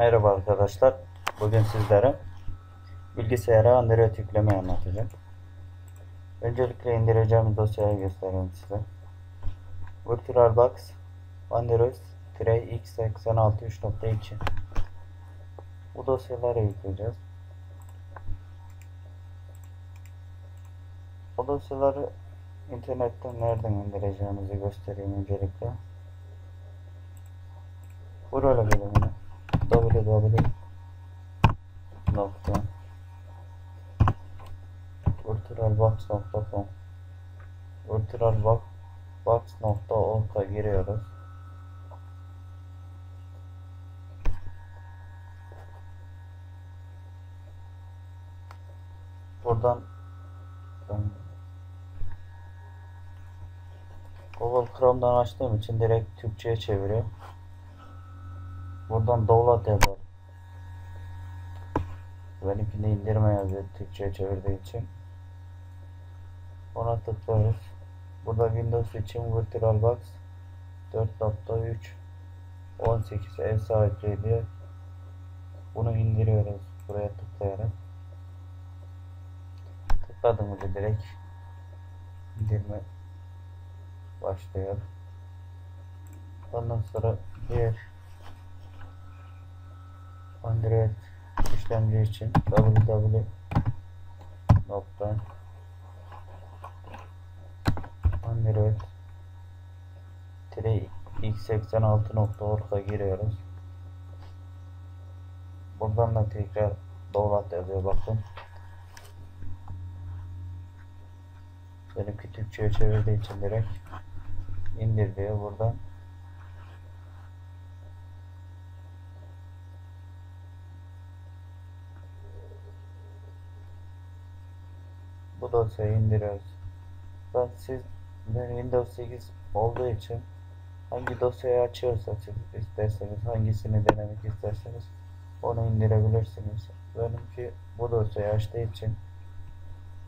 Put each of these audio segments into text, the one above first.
Merhaba arkadaşlar. Bugün sizlere bilgisayara Android yüklemeyi anlatacağım. Öncelikle indireceğim dosyayı göstereyim size. VirtualBox Android x86 3.2 Bu dosyaları yükleyeceğiz. O dosyaları internetten nereden indireceğimizi göstereyim öncelikle. Buraya gelelim www nokta virtualbox.com virtualbox.org'a giriyoruz. Buradan Google Chrome'dan açtığım için direkt Türkçe'ye çeviriyor. Buradan download yazar. Benimkinde indirme yazıyor Türkçe'ye çevirdiği için. Ona tıklıyoruz. Burada Windows için VirtualBox 4.3 18 ev sahipliği bunu indiriyoruz buraya tıklayarak. Tıkladım önce direkt indirme başlıyor. Ondan sonra diğer Android işlemci için www nokta Android x86.org'a giriyoruz. Buradan da tekrar download yazıyor bakın. Benimki Türkçe'ye çevirdiği için direkt indir diyor buradan. Dosyayı indiriyoruz. Ben siz Windows 8 olduğu için hangi dosyayı açıyorsa siz isterseniz hangisini denemek isterseniz onu indirebilirsiniz. Benimki bu dosyayı açtığı için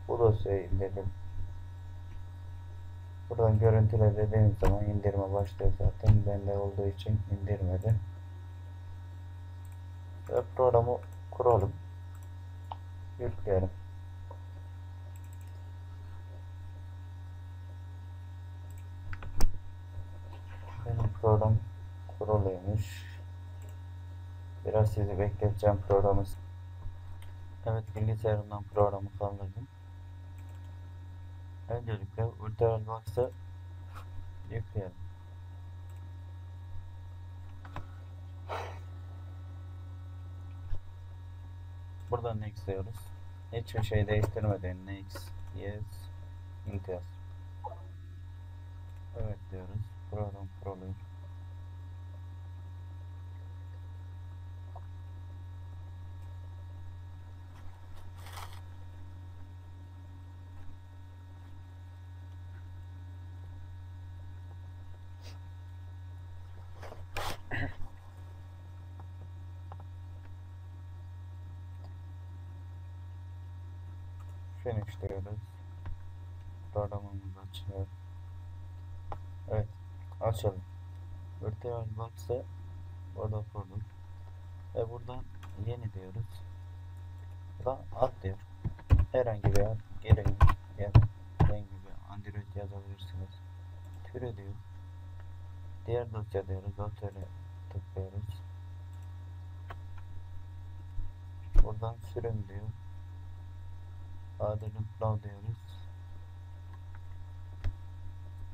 bu dosyayı indirdim. Buradan görüntüle dediğim zaman indirme başlıyor zaten. Bende olduğu için indirmedi. Ve programı kuralım. Yükleyelim. Benim program kuruluymuş. Biraz sizi bekleteceğim programı. Evet bilgisayarımdan programı kaldırdım. Öncelikle VirtualBox'ı yükleyelim. Buradan next diyoruz. Hiçbir şey değiştirmeden next, yes, enter. Evet diyoruz. Program kuruluyor. Finish diyoruz. Programımız açıyor. Evet. Açalım. VirtualBox'ı burada kurduk. Ve buradan yeni diyoruz. Buradan at diyor. Herhangi bir ad gereği ya da herhangi bir Android yazabilirsiniz. Türe diyor. Diğer dosya diyoruz. Otele tıklıyoruz. Buradan sürüm diyor. Adını upload diyoruz.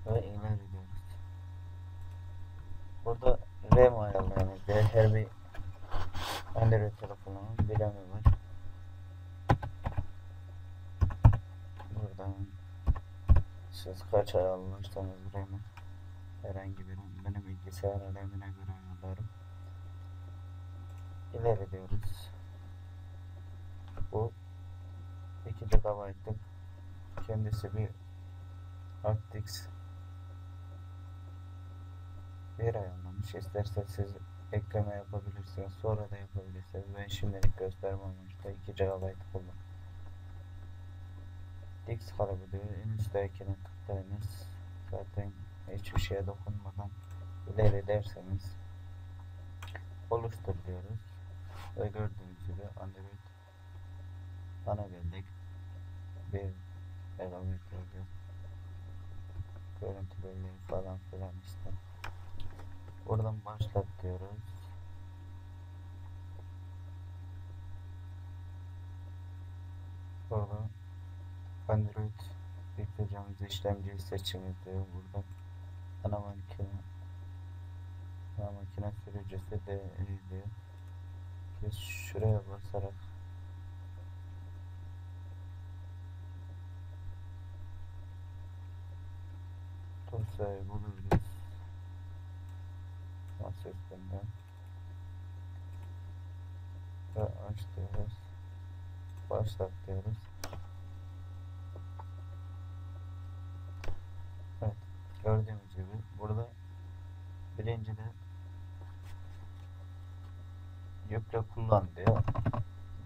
Ve ileri diyoruz. Burada RAM ayarlayalım. Her bir Android telefonunun bir RAM'i var. Buradan siz kaç ayarlarsanız RAM'i herhangi bir RAM. Benim bilgisayar RAM'ine göre ayarlarım. İleri diyoruz. Bu 2 GB'lık kendisi bir hard bir ayarlamış. İsterse siz ekleme yapabilirsiniz. Sonra da yapabilirsiniz. Ben şimdilik göstermem amaçlı 2 GB kullan. Disk kalıbı diyor. En üsttekine tıklayınız. Zaten hiçbir şeye dokunmadan ileri derseniz oluştur diyoruz. Ve gördüğünüz gibi Android bana geldik. Bir megabaytlık görüntü belleği falan filan işte. Buradan başlat diyoruz. Burada Android yükleyeceğimiz işlemci seçimi diyor burada. Ana makine ana makine sürücüsü de diyor. Biz şuraya basarak dosyayı buluruz. Masa üstünde. Ve aç diyoruz. Başlat diyoruz. Evet. Gördüğümüz gibi burada birincide yükle kullan diyor.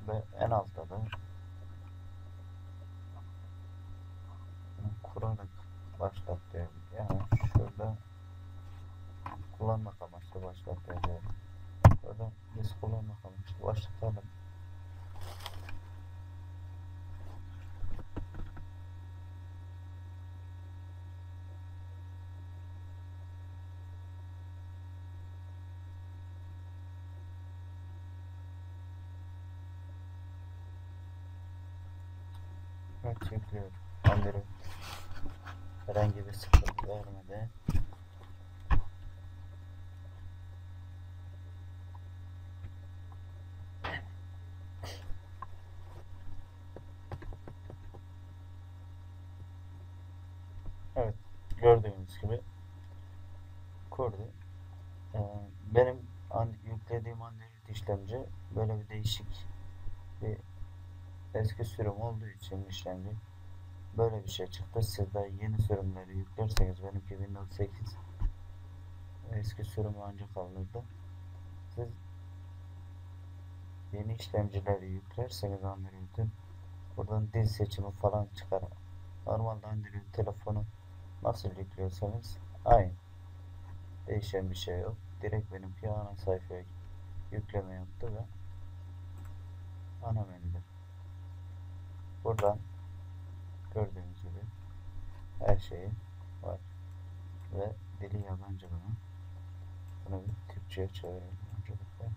Ve en altta da kurarak başlat diyor. Yani şurada kullanmak amaçlı başlat diyor. Burada biz kullanmak amaçlı başlatalım. Evet yüklüyor. Android herhangi bir sıkıntı vermedi. Evet gördüğünüz gibi kurdu. Ee, benim yüklediğim Android işlemci böyle bir değişik bir eski sürüm olduğu için işlemci böyle bir şey çıktı. Siz de yeni sürümleri yüklerseniz benimki Windows 8 eski sürümü ancak alırdı. Siz yeni işlemcileri yüklerseniz Android'in buradan dil seçimi falan çıkar. Normalde Android telefonu nasıl yüklüyorsanız aynı. Değişen bir şey yok. Direkt benimki ana sayfaya yükleme yaptı ve ana menüde. Buradan gördüğünüz gibi her şeyi var. Ve dili yabancı bunun. Bunu bir Türkçe'ye çevirelim öncelikle.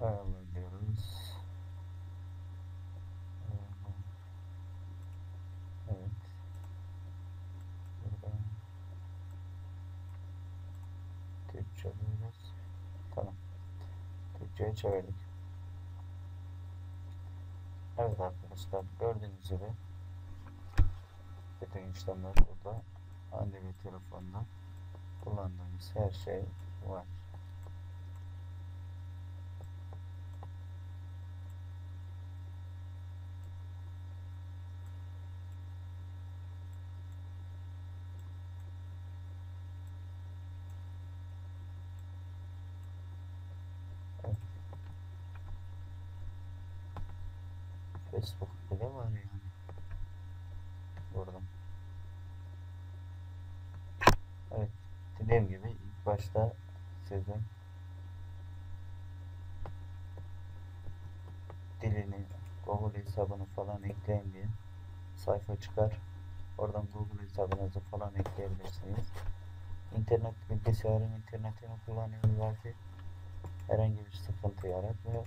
Ayarlar diyoruz. Ayarlar. Evet. Burada Türkçe diyoruz. Tamam. Türkçe'ye çevirdik. Evet arkadaşlar gördüğünüz gibi bütün işlemler burada Android telefonda kullandığımız her şey var. Evet. Facebook bile var yani. Burada. Evet. Dediğim gibi ilk başta size dilini, Google hesabını falan ekleyin diye sayfa çıkar. Oradan Google hesabınızı falan ekleyebilirsiniz. İnternet bilgisayarın internetini kullanıyoruz belki herhangi bir sıkıntı yaratmıyor.